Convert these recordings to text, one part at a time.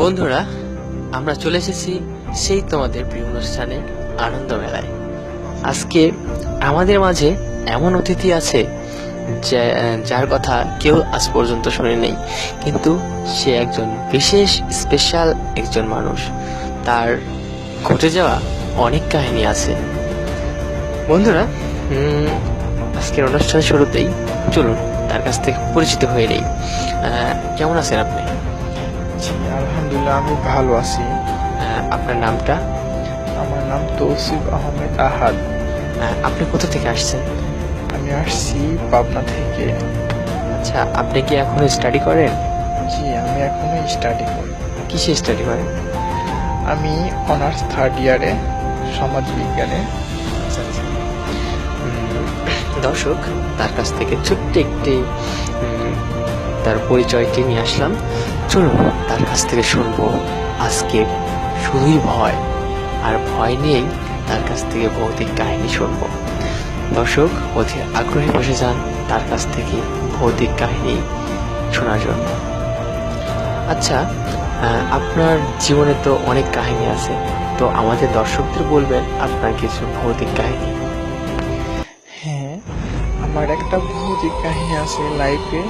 বন্ধুরা, আমরা চলে এসেছি সেই তোমাদের প্রিয় অনুষ্ঠানে আনন্দ মেলায় আজকে আমাদের মাঝে এমন অতিথি আছে যার কথা কেউ আজ পর্যন্ত শুনে নেই কিন্তু সে একজন বিশেষ স্পেশাল একজন মানুষ। তার ঘটে যাওয়া অনেক কাহিনী আছে। বন্ধুরা আজকের অনুষ্ঠানের শুরুতেই চলুন তার কাছ থেকে পরিচিত হয়ে নেই। কেমন আছেন আপনি? জি আলহামদুলিল্লাহ আমি ভালো আছি। আপনার নামটা? আমার নাম তৌসিফ আহমেদ আহাদ। আহ, আপনি কোথা থেকে আসছেন? আমি আসছি পাবনা থেকে। আচ্ছা আপনি কি এখন স্টাডি করেন? জি আমি এখনও স্টাডি করি। কিসে স্টাডি করেন? আমি অনার্স থার্ড ইয়ারে সমাজ বিজ্ঞানে। দর্শক তার কাছ থেকে ছোট্ট একটি তার পরিচয়টি নিয়ে আসলাম। চলুন তার কাছ থেকে শুনব আজকে শুধুই ভয়, আর ভয় নিয়েই তার কাছ থেকে ভৌতিক কাহিনী শুনব। দর্শক, অতি আগ্রহী বসে যান তার কাছ থেকে ভৌতিক কাহিনী শোনার জন্য। আচ্ছা আপনার জীবনে তো অনেক কাহিনী আছে, তো আমাদের দর্শকদের বলবেন আপনার কিছু ভৌতিক কাহিনী। হ্যাঁ আমার একটা ভৌতিক কাহিনী আছে লাইফে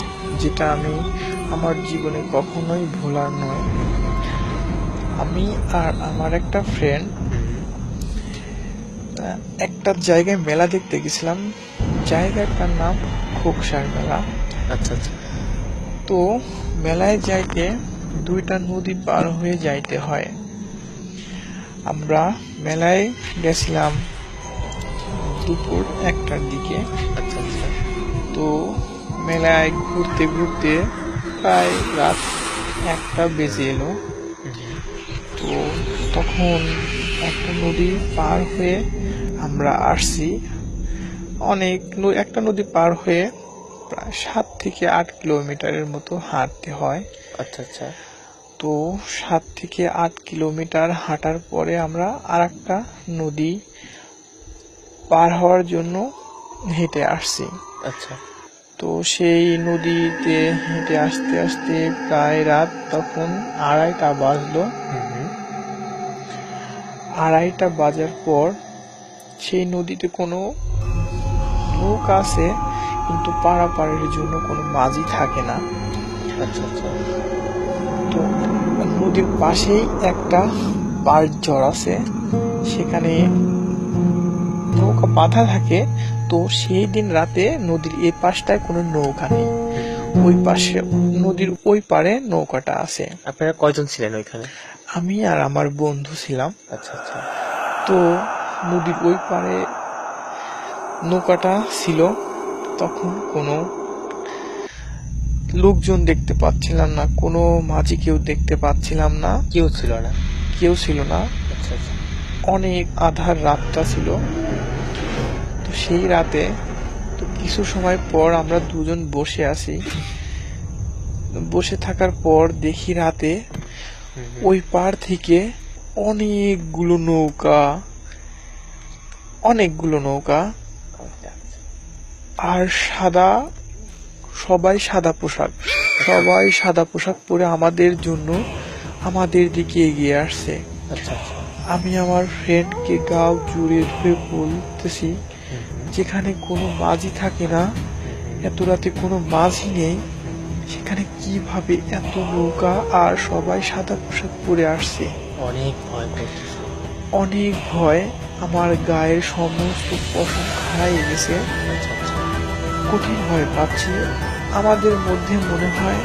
যেটা আমি আমার জীবনে কখনোই ভোলার নয়। আমি আর আমার একটা ফ্রেন্ড একটা জায়গায় মেলা দেখতে গেছিলাম। জায়গাটার নাম খোকসার মেলা। আচ্ছা আচ্ছা। তো মেলায় যাইতে দুইটা নদী পার হয়ে যাইতে হয়। আমরা মেলায় গেছিলাম দুপুর একটার দিকে। আচ্ছা আচ্ছা। তো মেলায় ঘুরতে ঘুরতে প্রায় রাত একটা বেজে এলো। তো তখন একটা নদী পার হয়ে আমরা আসছি। অনেক ন- একটা নদী পার হয়ে প্রায় সাত থেকে আট কিলোমিটারের মতো হাঁটতে হয়। আচ্ছা আচ্ছা। তো সাত থেকে আট কিলোমিটার হাঁটার পরে আমরা আর একটা নদী পার হওয়ার জন্য হেঁটে আসছি। আচ্ছা। তো সেই নদীতে হেঁটে আসতে আসতে প্রায় রাত তখন আড়াইটা বাজলো। আড়াইটা বাজার পর সেই নদীতে কোনো নৌকা আছে কিন্তু পারাপারের জন্য কোনো মাঝি থাকে না। আচ্ছা আচ্ছা। তো নদীর পাশেই একটা বাঁশঝড় আছে সেখানে বাঁধা থাকে তো সেই দিন রাতে নদীর এই পাশটায় কোনো নৌকা নেই। ওই পাশে নদীর ওই পারে নৌকাটা আছে। আপনারা কয়জন ছিলেন ওইখানে? আমি আর আমার বন্ধু ছিলাম। আচ্ছা আচ্ছা। তো নদীর ওই পারে নৌকাটা ছিল। তখন কোনো লোকজন দেখতে পাচ্ছিলাম না কোনো মাঝি কেউ দেখতে পাচ্ছিলাম না। কেউ ছিল না? কেউ ছিল না। আচ্ছা আচ্ছা। অনেক আধার রাতটা ছিল। সেই রাতে তো কিছু সময় পর আমরা দুজন বসে আছি। বসে থাকার পর দেখি রাতে ওই পার থেকে অনেকগুলো নৌকা অনেকগুলো নৌকা আর সাদা সবাই সাদা পোশাক সবাই সাদা পোশাক পরে আমাদের জন্য আমাদের দিকে এগিয়ে আসছে। আচ্ছা আচ্ছা। আমি আমার ফ্রেন্ডকে গাও জুড়ে ধরে বলতেছি যেখানে কোনো মাঝি থাকে না এত রাতে কোনো মাঝি নেই সেখানে কীভাবে এত নৌকা আর সবাই সাদা পোশাক পরে আসছে? অনেক ভয় অনেক ভয় আমার গায়ের সমস্ত পশম খাড়াই গেছে কঠিন ভয় পাচ্ছি। আমাদের মধ্যে মনে হয়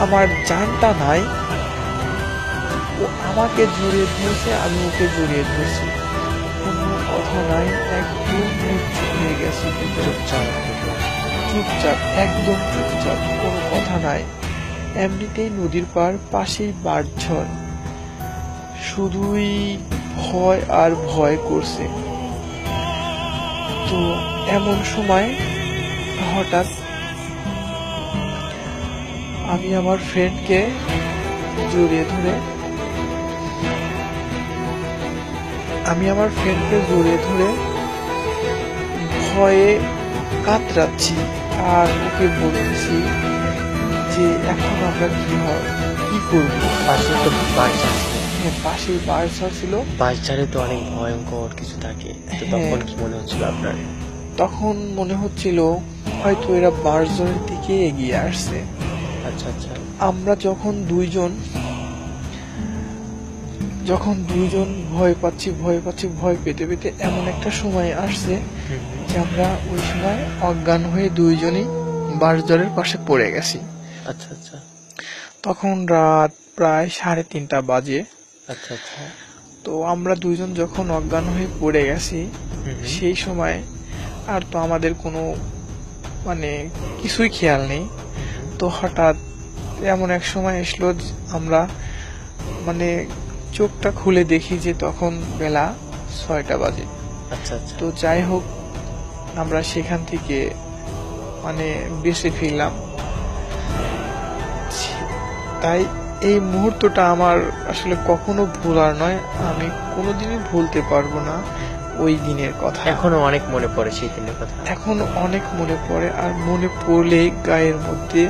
আমার জানটা নাই। ও আমাকে জড়িয়ে ধরেছে আমি ওকে জড়িয়ে ধরছি। কথা নাই, একদম হয়ে গেছে চুপচাপ চুপচাপ, একদম চুপচাপ, কোনো কথা নাই। এমনিতেই নদীর পার পাশেই বাড়ঝড় শুধুই ভয় আর ভয় করছে। তো এমন সময় হঠাৎ আমি আমার ফ্রেন্ডকে জড়িয়ে ধরে আমি আমার ফ্রেন্ডকে জড়িয়ে ধরে ভয়ে কাতরাচ্ছি আর ওকে বলতেছি যে এখন আমরা কি হয় কি করব? পাশে তো বাচ্চা হ্যাঁ, পাশেই বার্সা ছিল। বাচ্চারে তো অনেক ভয়ঙ্কর কিছু থাকে। তো হ্যাঁ। তখন কি মনে হচ্ছিল আপনার? তখন মনে হচ্ছিল হয়তো এরা বার্জনের দিকে এগিয়ে আসছে। আচ্ছা আচ্ছা। আমরা যখন দুইজন যখন দুইজন ভয় পাচ্ছি ভয় পাচ্ছি ভয় পেতে পেতে এমন একটা সময় আসছে যে আমরা ওই সময় অজ্ঞান হয়ে দুইজনই বাসজলের পাশে পড়ে গেছি। আচ্ছা আচ্ছা। তখন রাত প্রায় সাড়ে তিনটা বাজে। আচ্ছা আচ্ছা। তো আমরা দুইজন যখন অজ্ঞান হয়ে পড়ে গেছি সেই সময় আর তো আমাদের কোনো মানে কিছুই খেয়াল নেই। তো হঠাৎ এমন এক সময় এসলো আমরা মানে চোখটা খুলে দেখি যে তখন বেলা ছয়টা বাজে। আচ্ছা আচ্ছা। তো যাই হোক আমরা সেখান থেকে মানে বেঁচে ফিরলাম। তাই এই মুহূর্তটা আমার আসলে কখনো ভোলার নয়। আমি কোনোদিনই ভুলতে পারব না ওই দিনের কথা। এখনও অনেক মনে পড়ে সেই দিনের কথা। এখন অনেক মনে পড়ে আর মনে পড়লে গায়ের মধ্যে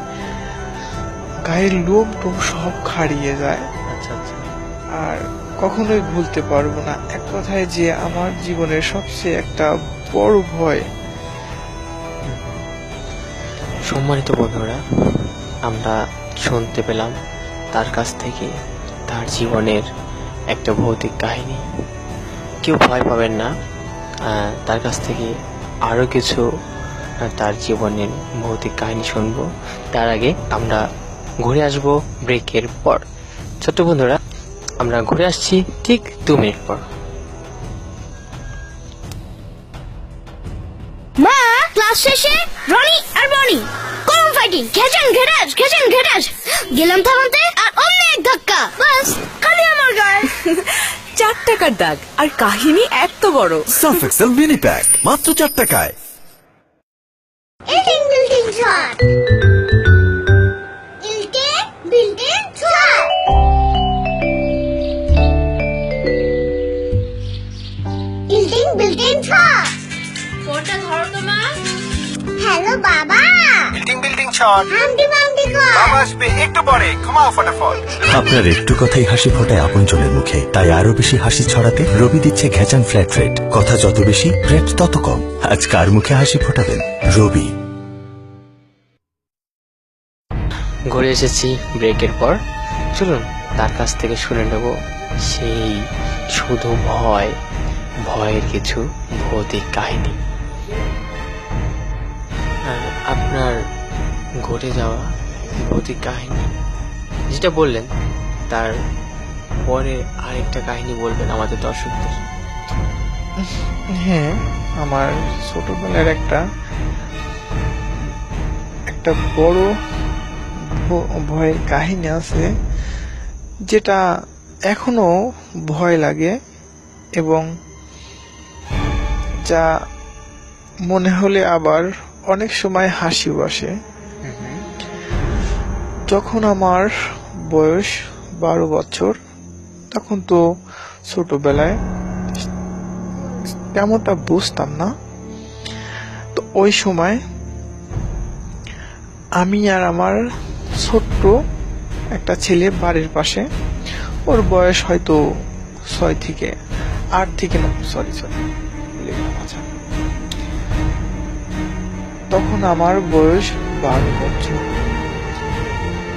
গায়ের লোম টোম সব খাড়িয়ে যায়। আর কখনোই ভুলতে পারব না। এক কথায় যে আমার জীবনের সবচেয়ে একটা বড় ভয়। সম্মানিত বন্ধুরা, আমরা শুনতে পেলাম তার কাছ থেকে তার জীবনের একটা ভৌতিক কাহিনী। কেউ ভয় পাবেন না তার কাছ থেকে আরও কিছু তার জীবনের ভৌতিক কাহিনী শুনব। তার আগে আমরা ঘুরে আসব ব্রেকের পর। ছোট্ট বন্ধুরা আমরা ঘুরে আসছি ঠিক দু মিনিট পর মা ক্লাস শেষে রনি আর বনি কোন ফাইটিং খেচেন ঘেরাজ খেচেন ঘেরাজ গেলাম থামাতে আর অমনি এক ধাক্কা বাস খালি আমার গায়ে চার টাকার দাগ আর কাহিনী এত বড় সার্ফ এক্সেল মিনি প্যাক মাত্র চার টাকায় শট। একটু পরে। ঘুমাও ফটাফট। আপনার একটু কথাই হাসি ফোটায় আপন আপনজনের মুখে। তাই আরও বেশি হাসি ছড়াতে রবি দিচ্ছে ঘেচান ফ্ল্যাট রেট। কথা যত বেশি রেট তত কম। আজ কার মুখে হাসি ফোটাবেন? রবি। ঘুরে এসেছি ব্রেকের পর। চলুন তার কাছ থেকে শুনে নেব সেই শুধু ভয় ভয়ের কিছু ভৌতিক কাহিনী। আহ, আপনার ঘটে যাওয়া ভৌতিক কাহিনী। যেটা বললেন, তার পরে আরেকটা কাহিনী বলবেন আমাদের দর্শকদের। হ্যাঁ আমার ছোটবেলার একটা একটা বড় ভয়ের কাহিনী আছে, যেটা এখনও ভয় লাগে এবং যা মনে হলে আবার অনেক সময় হাসিও আসে। যখন আমার বয়স বারো বছর, তখন তো ছোটবেলায় তেমনটা বুঝতাম না। তো ওই সময় আমি আর আমার ছোট্ট একটা ছেলে বাড়ির পাশে, ওর বয়স হয়তো ছয় থেকে আট থেকে সরি সরি তখন আমার বয়স বারো করছে।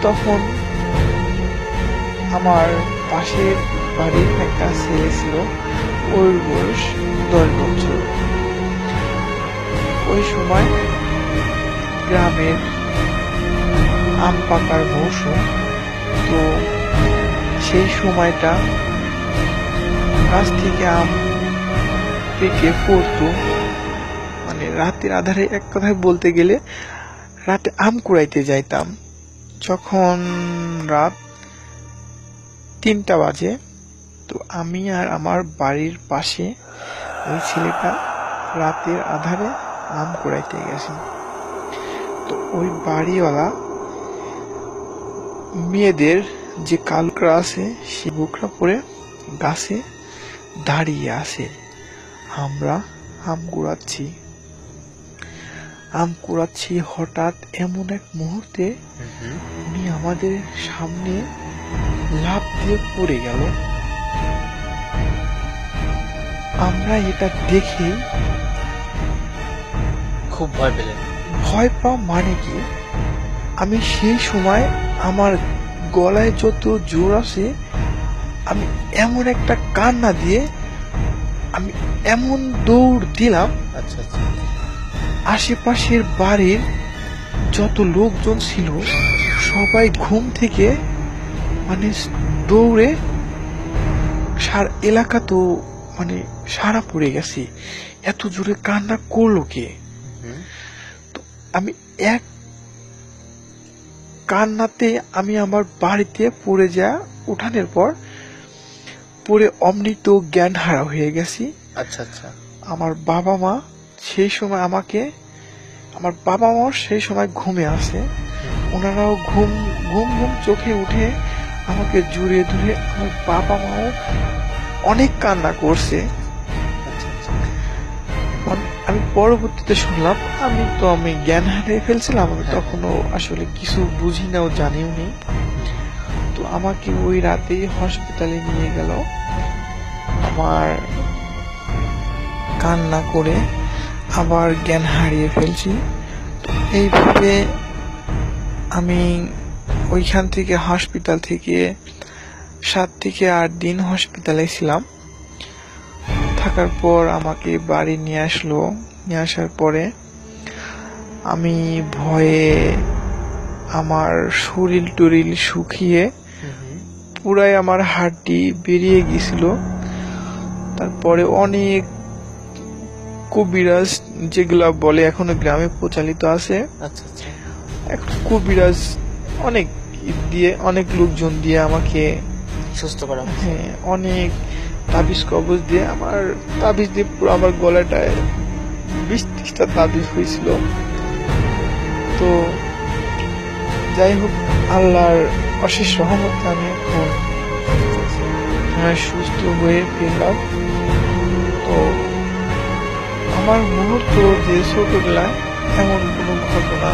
তখন আমার পাশের বাড়ির একটা ছেলে ছিল, ওর বয়স দশ বছর। ওই সময় গ্রামের আম পাকার মৌসুম, তো সেই সময়টা গাছ থেকে আম পেকে পড়তো। মানে রাতের আধারে এক কথায় বলতে গেলে রাতে আম কুড়াইতে যাইতাম। যখন রাত তিনটা বাজে, তো আমি আর আমার বাড়ির পাশে ওই ছেলেটা রাতের আধারে আম কুড়াইতে গেছি। তো ওই বাড়িওয়ালা মেয়েদের যে কালকরা আছে সে বুকরা পরে গাছে দাঁড়িয়ে আছে। আমরা আম কুড়াচ্ছি। আম কুড়াচ্ছি হঠাৎ এমন এক মুহূর্তে উনি আমাদের সামনে লাফ দিয়ে পড়ে গেল। আমরা এটা দেখে খুব ভয় পেলেন। ভয় পাওয়া মানে কি? আমি সেই সময় আমার গলায় যত জোর আসে আমি এমন একটা কান্না দিয়ে আমি এমন দৌড় দিলাম। আচ্ছা আচ্ছা। আশেপাশের বাড়ির যত লোকজন ছিল সবাই ঘুম থেকে মানে দৌড়ে সার এলাকা তো মানে সারা পড়ে গেছে। এত জোরে কান্না করল কে? তো আমি এক কান্নাতে আমি আমার বাড়িতে পড়ে যা উঠানের পর পড়ে অমৃত জ্ঞান হারা হয়ে গেছি। আচ্ছা আচ্ছা। আমার বাবা মা সেই সময় আমাকে আমার বাবা মাও সেই সময় ঘুমে আছে ওনারাও ঘুম ঘুম ঘুম চোখে উঠে আমাকে জুড়ে ধরে আমার বাবা মাও অনেক কান্না করছে। আচ্ছা আচ্ছা। আমি- আমি পরবর্তীতে শুনলাম আমি তো আমি জ্ঞান হারিয়ে ফেলছিলাম আমি তখনও আসলে কিছু বুঝি নাও জানিও নি। তো আমাকে ওই রাতেই হসপিটালে নিয়ে গেল। আমার কান্না করে আবার জ্ঞান হারিয়ে ফেলছি। এইভাবে আমি ওইখান থেকে হসপিটাল থেকে সাত থেকে আট দিন হসপিটালে ছিলাম। থাকার পর আমাকে বাড়ি নিয়ে আসলো। নিয়ে আসার পরে আমি ভয়ে আমার শরীর টরিল শুকিয়ে পুরাই আমার হাড্ডি বেরিয়ে গিয়েছিল তারপরে অনেক কবিরাজ যেগুলা বলে এখনও গ্রামে প্রচালিত আছে। আচ্ছা আচ্ছা। এখন কবিরাজ অনেক দিয়ে অনেক লোকজন দিয়ে আমাকে সুস্থ করা হ্যাঁ অনেক তাবিজ কবজ দিয়ে আমার তাবিজ দিয়ে পুরো আমার গলাটায় বিশ ত্রিশটা তাবিজ হয়েছিল। তো যাই হোক আল্লাহর অশেষ রহমতে আমি এখন হ্যাঁ, সুস্থ হয়ে ফিরলাম। আমার মুহূর্ত যে ছোটবেলায় এমন কোনো ঘটনা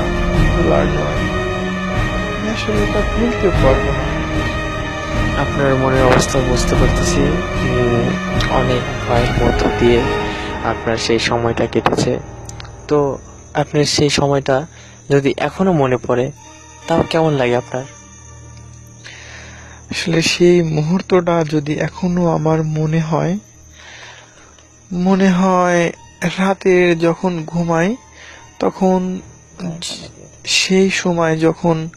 ভোলার নয়। আমি আসলে এটা ভুলতে পারব না। আপনার মনের অবস্থা বুঝতে পারতেছি অনেক ভয়ের মধ্য দিয়ে আপনার সেই সময়টা কেটেছে। তো আপনার সেই সময়টা যদি এখনও মনে পড়ে তাও কেমন লাগে আপনার? আসলে সেই মুহূর্তটা যদি এখনও আমার মনে হয় মনে হয় রাতে যখন ঘুমাই, তখন সেই সময় যখন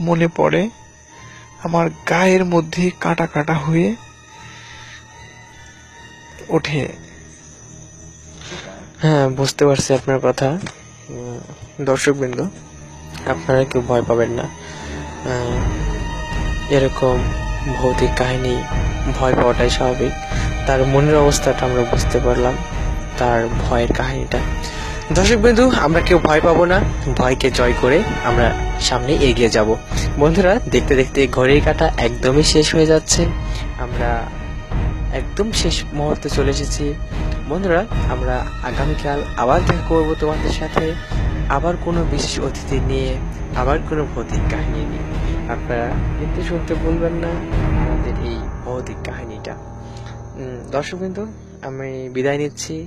মনে পড়ে, আমার গায়ের মধ্যে কাটা কাটা হয়ে ওঠে। হ্যাঁ বুঝতে পারছি আপনার কথা। দর্শক বিন্দু আপনারা কেউ ভয় পাবেন না। এরকম ভৌতিক কাহিনী ভয় পাওয়াটাই স্বাভাবিক। তার মনের অবস্থাটা আমরা বুঝতে পারলাম। তার ভয়ের কাহিনীটা। দর্শক বিন্দু আমরা কেউ ভয় পাবো না ভয়কে জয় করে আমরা সামনে এগিয়ে যাব। বন্ধুরা দেখতে দেখতে ঘড়ির কাটা একদমই শেষ হয়ে যাচ্ছে। আমরা একদম শেষ মুহূর্তে চলে এসেছি। বন্ধুরা আমরা আগামীকাল আবার দেখা করব তোমাদের সাথে। আবার কোনো বিশেষ অতিথি নিয়ে আবার কোনো ভৌতিক কাহিনী নিয়ে। আপনারা কিন্তু শুনতে ভুলবেন না আমাদের এই ভৌতিক কাহিনীটা। উম, দর্শক বিন্দু আমি বিদায় নিচ্ছি।